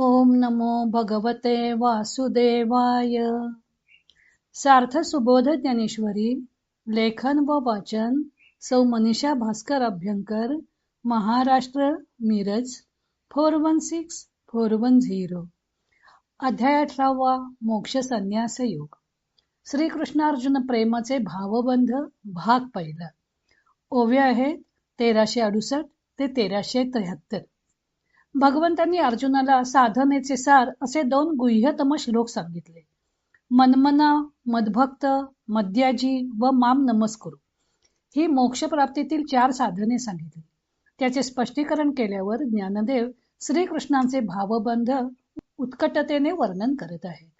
ओम नमो भगवते वासुदेवाय. सार्थ सुबोध ज्ञानेश्वरी लेखन व वाचन सौ Manisha Bhaskar Abhyankar Maharashtra Miraj four one six four one zero. अध्याय अठरावा मोक्ष संन्यास योग. श्रीकृष्णार्जुन प्रेमाचे भावबंध भाग पहिला. ओव्या आहेत तेराशे अडुसष्ट ते तेराशे त्र्याहत्तर. भगवंतांनी अर्जुनाला साधनेचे सार असे दोन गुह्यतम श्लोक सांगितले. मनमना मदभक्त मद्याजी व माम नमस्करू. ही मोक्षप्राप्तीतील चार साधने सांगितली. त्याचे स्पष्टीकरण केल्यावर ज्ञानदेव श्रीकृष्णांचे भावबंध उत्कटतेने वर्णन करत आहेत.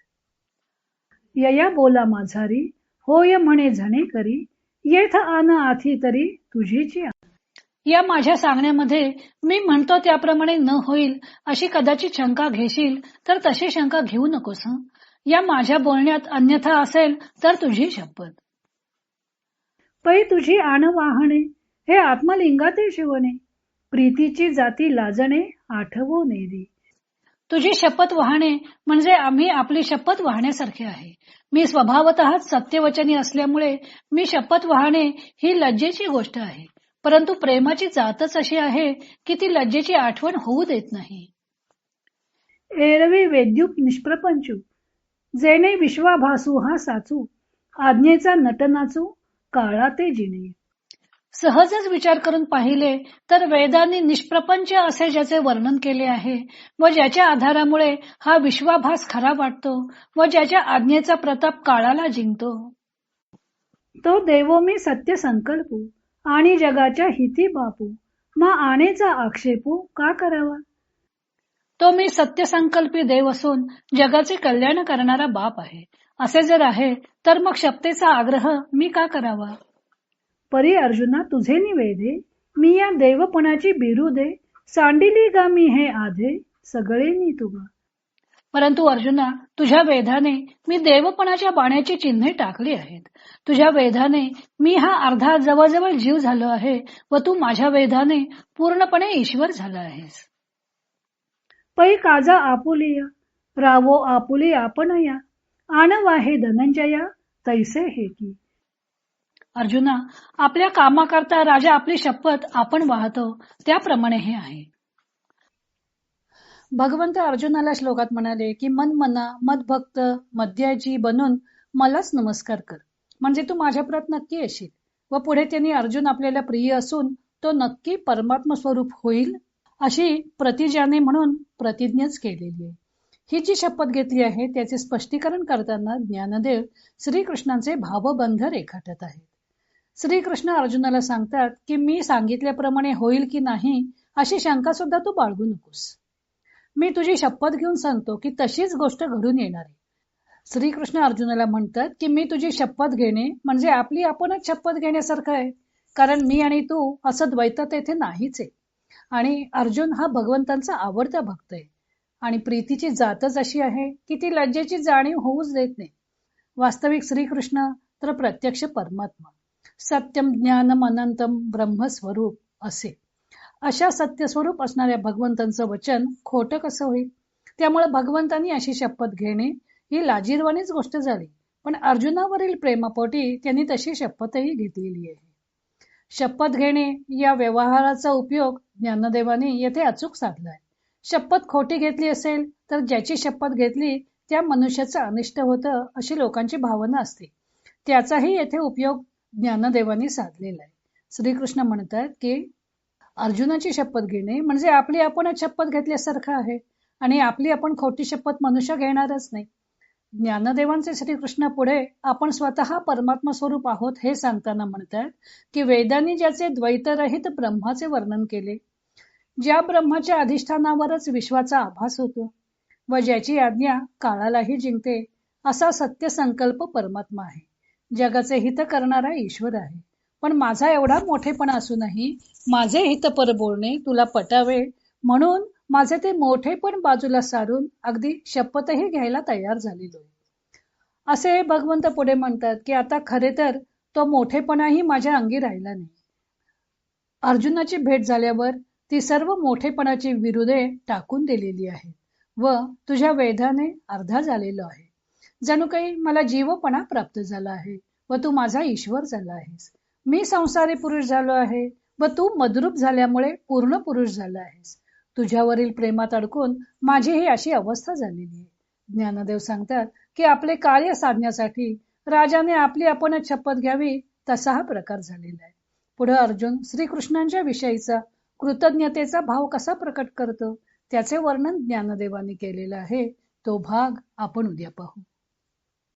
यया बोला माझारी होय म्हणे झणे करी येथ आन आथी तरी तुझीची या माझ्या सांगण्यामध्ये मी म्हणतो त्याप्रमाणे न होईल अशी कदाचित शंका घेशील तर तशी शंका घेऊ नकोस या माझ्या बोलण्यात अन्यथा असेल तर तुझी शपथ. पै तुझी आण वाहणे हे आत्मलिंगाते शिवणे प्रीतीची जाती लाजणे आठवू नेदी. तुझी शपथ वाहणे म्हणजे आम्ही आपली शपथ वाहण्यासारखे आहे. मी स्वभावत सत्यवचनी असल्यामुळे मी शपथ वाहणे ही लज्जेची गोष्ट आहे. परंतु प्रेमाची जातच अशी आहे की ती लज्जेची आठवण होऊ देत नाही. एरवी वेद्युप निष्प्रपंचू जेणे विश्वाभासू हा साचू आज्ञेचा नटनाचू काळा ते जिणे सहजच विचार करून पाहिले तर वेदांनी निष्प्रपंच असे ज्याचे वर्णन केले आहे व ज्याच्या आधारामुळे हा विश्वाभास खरा वाटतो व ज्याच्या आज्ञेचा प्रताप काळाला जिंकतो. तो देवो मी सत्य संकल्पू आणि जगाच्या हिती बापू. मा आणेचा आक्षेपू का करावा? तो मी सत्यसंकल्पी देव असून जगाचे कल्याण करणारा बाप आहे. असे जर आहे तर मग शक्तीचा आग्रह मी का करावा? परी अर्जुना तुझे निवेदे मी या देवपणाची बिरुदे सांडिली गा मी हे आधे सगळे नी तुगा परंतु अर्जुना तुझ्या वेधाने मी देवपणाच्या बाण्याची चिन्हे टाकली आहेत. तुझ्या वेधाने मी हा अर्धा जवळजवळ जीव झालो आहे व तू माझ्या वेधाने पूर्णपणे ईश्वर झाला आहेस. पै काजा आपुलिया रावो आपुली आपण या आणवाहे धनंजया तैसे हे की. अर्जुना आपल्या कामाकरता राजा आपली शपथ आपण वाहतो त्याप्रमाणे हे आहे. भगवंत अर्जुनाला श्लोकात म्हणाले की मन मना मदभक्त मध्याजी बनून मलाच नमस्कार कर. म्हणजे तू माझ्याप्रात नक्की येशील व पुढे त्यांनी अर्जुन आपल्याला प्रिय असून तो नक्की परमात्म स्वरूप होईल अशी प्रतिजाने म्हणून प्रतिज्ञाच केलेली आहे. ही जी शपथ घेतली आहे त्याचे स्पष्टीकरण करताना ज्ञानदेव श्रीकृष्णांचे भावबंध रेखाटत आहेत. श्रीकृष्ण अर्जुनाला सांगतात की मी सांगितल्याप्रमाणे होईल की नाही अशी शंका सुद्धा तू बाळगू नकोस. मी तुझी शपथ घेऊन सांगतो की तशीच गोष्ट घडून येणार आहे. श्रीकृष्ण अर्जुनाला म्हणतात की मी तुझी शपथ घेणे म्हणजे आपली आपणच शपथ घेण्यासारखं आहे. कारण मी आणि तू असं द्वैत तेथे नाहीच आहे. आणि अर्जुन हा भगवंतांचा आवडता भक्त आहे. आणि प्रीतीची जातच अशी आहे की ती लज्जेची जाणीव होऊच देत नाही. वास्तविक श्रीकृष्ण तर प्रत्यक्ष परमात्मा. सत्यम ज्ञानम अनंतम ब्रह्मस्वरूप असे. अशा सत्यस्वरूप असणाऱ्या भगवंतांचं वचन खोटं कसं होईल? त्यामुळे भगवंतांनी अशी शपथ घेणे ही लाजीरवाणीच गोष्ट झाली. पण अर्जुनावरील प्रेमापोटी त्यांनी तशी शपथही घेतलेली आहे. शपथ घेणे या व्यवहाराचा उपयोग ज्ञानदेवाने येथे अचूक साधलाय. शपथ खोटी घेतली असेल तर ज्याची शपथ घेतली त्या मनुष्याचं अनिष्ट होतं अशी लोकांची भावना असते. त्याचाही येथे उपयोग ज्ञानदेवानी साधलेला आहे. श्रीकृष्ण म्हणतात की अर्जुनाची शपथ घेणे म्हणजे आपली आपणच शपथ घेतल्यासारखं आहे. आणि आपली आपण खोटी शपथ मनुष्य घेणारच नाही. ज्ञानदेवांचे श्रीकृष्ण पुढे आपण स्वतः परमात्मा स्वरूप आहोत हे सांगताना म्हणतात की वेदांनी ज्याचे द्वैतरहित ब्रह्माचे वर्णन केले ज्या ब्रह्माच्या अधिष्ठानावरच विश्वाचा आभास होतो व ज्याची आज्ञा काळालाही जिंकते असा सत्य संकल्प परमात्मा आहे. जगाचे हित करणारा ईश्वर आहे. पण माझा एवढा मोठेपणा असूनही माझे हितपर बोलणे तुला पटावे म्हणून माझे ते मोठेपण बाजूला सारून अगदी शपथही घ्यायला तयार झालेलो असे भगवंत पुढे म्हणतात की आता खरे तर तो मोठेपणाही माझ्या अंगी राहिला नाही. अर्जुनाची भेट झाल्यावर ती सर्व मोठेपणाची विरुद्धे टाकून दिलेली आहेत व तुझ्या वेधाने अर्धा झालेलो आहे. जणू काही मला जीवपणा प्राप्त झाला आहे व तू माझा ईश्वर झाला आहेस. मी संसारी पुरुष झालो आहे. व तू मदरूप झाल्यामुळे पूर्ण पुरुष झाला आहेस. तुझ्यावरील प्रेमात अडकून माझी ही अशी अवस्था झालेली आहे. ज्ञानदेव सांगतात की आपले कार्य साधण्यासाठी राजाने आपली आपणच शपथ घ्यावी तसा हा प्रकार झालेला आहे. पुढे अर्जुन श्रीकृष्णांच्या विषयीचा कृतज्ञतेचा भाव कसा प्रकट करतो त्याचे वर्णन ज्ञानदेवाने केलेलं आहे. तो भाग आपण उद्या पाहू.